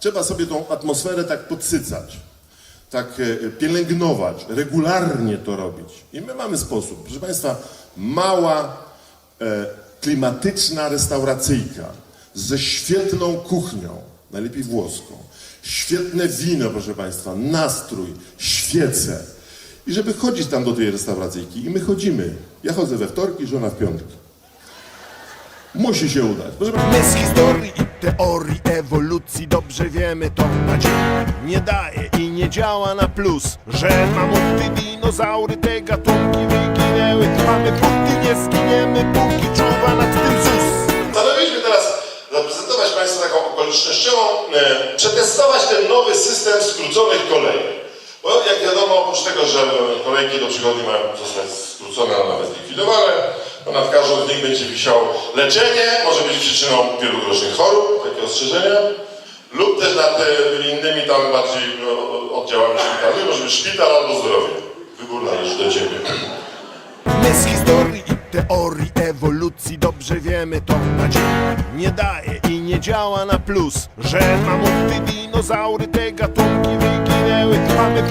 Trzeba sobie tą atmosferę tak podsycać, tak e, pielęgnować, regularnie to robić. I my mamy sposób. Proszę Państwa, mała, e, klimatyczna restauracyjka ze świetną kuchnią, najlepiej włoską, świetne wino, proszę Państwa, nastrój, świece. I żeby chodzić tam do tej restauracyjki. I my chodzimy. Ja chodzę we wtorki, żona w piątki. Musi się udać. Proszę Państwa, My z historii i teorii wiemy to na dzień. Nie daje i nie działa na plus Że mamuty, dinozaury, te gatunki wyginęły. A my póki nie zginiemy, póki czuwa nad tym ZUS. Postanowiliśmy teraz zaprezentować Państwu taką okolicznościową, e, przetestować ten nowy system skróconych kolei. Bo jak wiadomo, oprócz tego, że e, kolejki do przychodni mają zostać skrócone, a nawet zlikwidowane, to nad każdą z nich będzie wisiało leczenie, może być przyczyną wielu groźnych chorób, takie ostrzeżenia, nad innymi tam bardziej e, oddziałami szpitalnymi, może być szpital albo zdrowie. Wybór należy do Ciebie. My z historii i teorii ewolucji dobrze wiemy to na dzień nie daje i nie działa na plus Że mamuty, dinozaury, te gatunki wyginęły A my